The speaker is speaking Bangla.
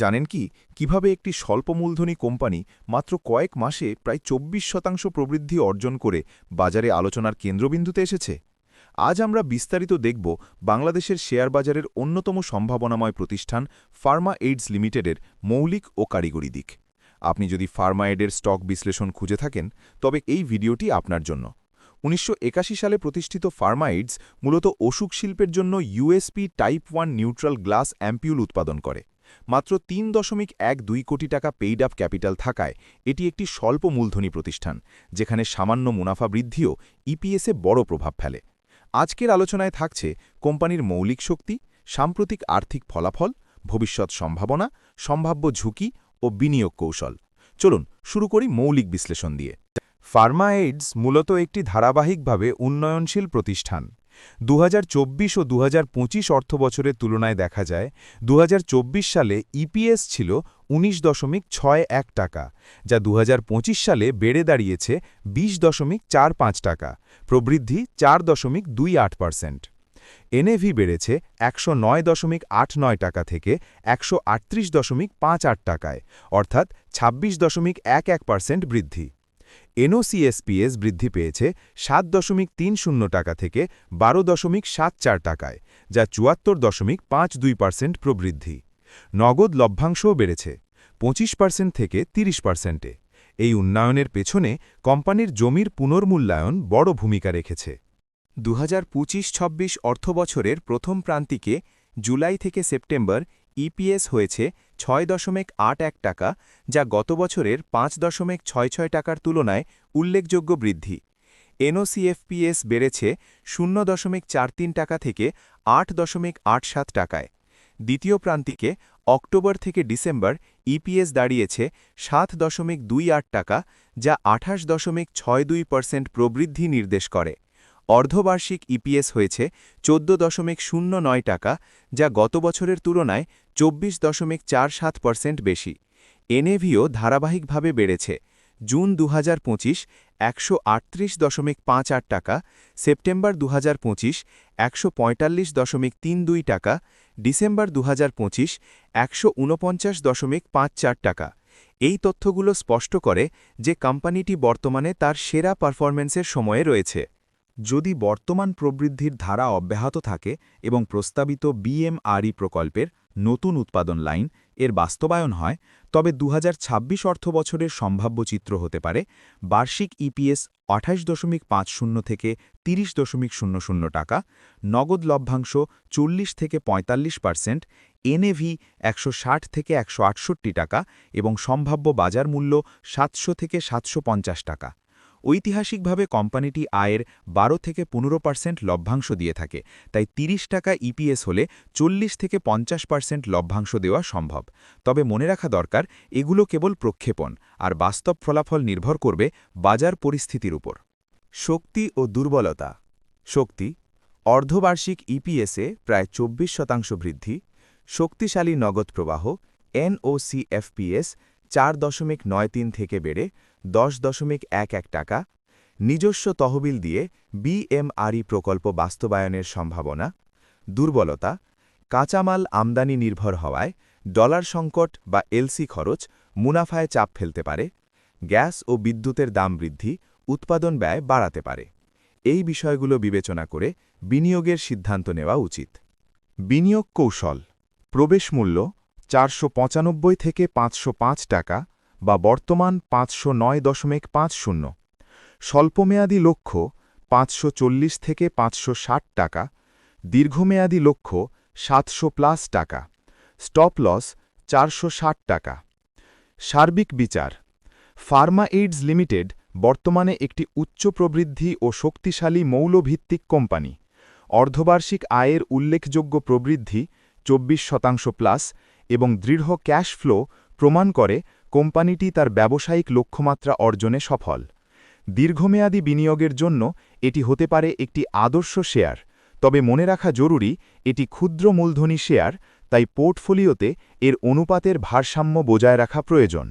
জানেন কি? কীভাবে একটি স্বল্প মূলধনী কোম্পানি মাত্র কয়েক মাসে প্রায় চব্বিশ শতাংশ প্রবৃদ্ধি অর্জন করে বাজারে আলোচনার কেন্দ্রবিন্দুতে এসেছে? আজ আমরা বিস্তারিত দেখব বাংলাদেশের শেয়ার বাজারের অন্যতম সম্ভাবনাময় প্রতিষ্ঠান ফার্মা এইডস লিমিটেডের মৌলিক ও কারিগরি দিক। আপনি যদি ফার্মা এডের স্টক বিশ্লেষণ খুঁজে থাকেন, তবে এই ভিডিওটি আপনার জন্য। উনিশশো একাশি সালে প্রতিষ্ঠিত ফার্মা এইডস মূলত অসুখ শিল্পের জন্য USP type one neutral glass ampoule উৎপাদন করে। মাত্র তিন দশমিক এক দুই কোটি টাকা পেইড আপ ক্যাপিটাল থাকায় এটি একটি স্বল্প মূলধনী প্রতিষ্ঠান, যেখানে সামান্য মুনাফা বৃদ্ধিও ইপিএসে বড় প্রভাব ফেলে। আজকের আলোচনায় থাকছে কোম্পানির মৌলিক শক্তি, সাম্প্রতিক আর্থিক ফলাফল, ভবিষ্যৎ সম্ভাবনা, সম্ভাব্য ঝুঁকি ও বিনিয়োগ কৌশল। চলুন শুরু করি মৌলিক বিশ্লেষণ দিয়ে। ফার্মা এইডস মূলত একটি ধারাবাহিকভাবে উন্নয়নশীল প্রতিষ্ঠান। দু হাজার চব্বিশ ও দু অর্থবছরের তুলনায় দেখা যায়, দুহাজার চব্বিশ সালে ইপিএস ছিল উনিশ দশমিক ছয় এক টাকা, যা দুহাজার পঁচিশ সালে বেড়ে দাঁড়িয়েছে বিশ দশমিক চার পাঁচ টাকা, প্রবৃদ্ধি চার দশমিক দুই আট পার্সেন্ট এনএভি বেড়েছে একশো নয় দশমিক আট নয় টাকা থেকে একশো আটত্রিশ দশমিক পাঁচ আট টাকায়, অর্থাৎ ছাব্বিশ দশমিক এক এক পার্সেন্ট বৃদ্ধি। এনওসিএসপিএস বৃদ্ধি পেয়েছে সাত দশমিক তিন শূন্য টাকা থেকে বারো দশমিক সাত চার টাকায়, যা চুয়াত্তর দশমিক পাঁচ দুই পার্সেন্ট প্রবৃদ্ধি। নগদ লভ্যাংশও বেড়েছে, পঁচিশ পার্সেন্ট থেকে ৩০ পার্সেন্টে। এই উন্নয়নের পেছনে কোম্পানির জমির পুনর্মূল্যায়ন বড় ভূমিকা রেখেছে। দু হাজার পঁচিশ ছব্বিশ অর্থবছরের প্রথম প্রান্তিকে জুলাই থেকে সেপ্টেম্বর ইপিএস হয়েছে ছয় দশমিক আট এক টাকা, যা গত বছরের পাঁচ দশমিক ছয় ছয় টাকার তুলনায় উল্লেখযোগ্য বৃদ্ধি। এনওসিএফপিএস বেড়েছে শূন্য দশমিক চার তিন টাকা থেকে আট দশমিক আট সাত টাকায়। দ্বিতীয় প্রান্তিকে অক্টোবর থেকে ডিসেম্বর ইপিএস দাঁড়িয়েছে সাত দশমিক দুই আট টাকা, যা আঠাশ দশমিক ছয় দুই পার্সেন্ট প্রবৃদ্ধি নির্দেশ করে। অর্ধবার্ষিক ইপিএস হয়েছে চোদ্দ দশমিক শূন্য নয় টাকা, যা গত বছরের তুলনায় চব্বিশ দশমিক চার সাত পার্সেন্ট বেশি। এনএভিও ধারাবাহিকভাবে বেড়েছে। জুন দু হাজার পঁচিশ একশো আটত্রিশ দশমিক পাঁচ আট টাকা, সেপ্টেম্বর দু হাজার পঁচিশ একশো পঁয়তাল্লিশ দশমিক তিন দুই টাকা, ডিসেম্বর দু হাজার পঁচিশ একশো ঊনপঞ্চাশ দশমিক পাঁচ চার টাকা। এই তথ্যগুলো স্পষ্ট করে যে কোম্পানিটি বর্তমানে তার সেরা পারফরম্যান্সের সময়ে রয়েছে। যদি বর্তমান প্রবৃদ্ধির ধারা অব্যাহত থাকে এবং প্রস্তাবিত বিএমআরই প্রকল্পের নতুন উৎপাদন লাইন এর বাস্তবায়ন হয়, তবে দু অর্থবছরের সম্ভাব্য চিত্র হতে পারে বার্ষিক ইপিএস আঠাশ দশমিক পাঁচ শূন্য থেকে তিরিশ দশমিক শূন্য শূন্য টাকা, নগদ লভ্যাংশ চল্লিশ থেকে পঁয়তাল্লিশ পার্সেন্ট, এনএভি একশো ষাট থেকে একশো আটষট্টি টাকা এবং সম্ভাব্য বাজার মূল্য সাতশো থেকে সাতশো পঞ্চাশ টাকা। ঐতিহাসিকভাবে কোম্পানিটি আয়ের বারো থেকে পনেরো পার্সেন্ট লভ্যাংশ দিয়ে থাকে, তাই ৩০ টাকা ইপিএস হলে চল্লিশ থেকে পঞ্চাশ পার্সেন্ট লভ্যাংশ দেওয়া সম্ভব। তবে মনে রাখা দরকার, এগুলো কেবল প্রক্ষেপণ, আর বাস্তব ফলাফল নির্ভর করবে বাজার পরিস্থিতির উপর। শক্তি ও দুর্বলতা। শক্তি, অর্ধবার্ষিক ইপিএসে প্রায় চব্বিশ শতাংশ বৃদ্ধি, শক্তিশালী নগদ প্রবাহ এনওসিএফপিএস চার দশমিক নয় তিন থেকে বেড়ে দশ দশমিক এক এক টাকা, নিজস্ব তহবিল দিয়ে বিএমআরই প্রকল্প বাস্তবায়নের সম্ভাবনা, দুর্বলতা, কাঁচামাল আমদানি নির্ভর হওয়ায় ডলার সংকট বা এলসি খরচ মুনাফায় চাপ ফেলতে পারে, গ্যাস ও বিদ্যুতের দাম বৃদ্ধি, উৎপাদন ব্যয় বাড়াতে পারে। এই বিষয়গুলো বিবেচনা করে বিনিয়োগের সিদ্ধান্ত নেওয়া উচিত। বিনিয়োগ কৌশল, প্রবেশ মূল্য চারশো পঁচানব্বই থেকে পাঁচশো পাঁচ টাকা বা বর্তমান পাঁচশো নয় দশমিক পাঁচ শূন্য। স্বল্পমেয়াদী লক্ষ্য পাঁচশো চল্লিশ থেকে পাঁচশো ষাট টাকা। দীর্ঘমেয়াদী লক্ষ্য সাতশো প্লাস টাকা। স্টপ লস চারশো ষাট টাকা। সার্বিক বিচার। ফার্মা এইডস লিমিটেড বর্তমানে একটি উচ্চ প্রবৃদ্ধি ও শক্তিশালী মৌলভিত্তিক কোম্পানি। অর্ধবার্ষিক আয়ের উল্লেখযোগ্য প্রবৃদ্ধি চব্বিশ শতাংশ প্লাস এবং দৃঢ় ক্যাশ ফ্লো প্রমাণ করে কোম্পানিটি তার ব্যবসায়িক লক্ষ্যমাত্রা অর্জনে সফল। দীর্ঘমেয়াদী বিনিয়োগের জন্য এটি হতে পারে একটি আদর্শ শেয়ার, তবে মনে রাখা জরুরি এটি ক্ষুদ্র মূলধনী শেয়ার, তাই পোর্টফোলিওতে এর অনুপাতের ভারসাম্য বজায় রাখা প্রয়োজন।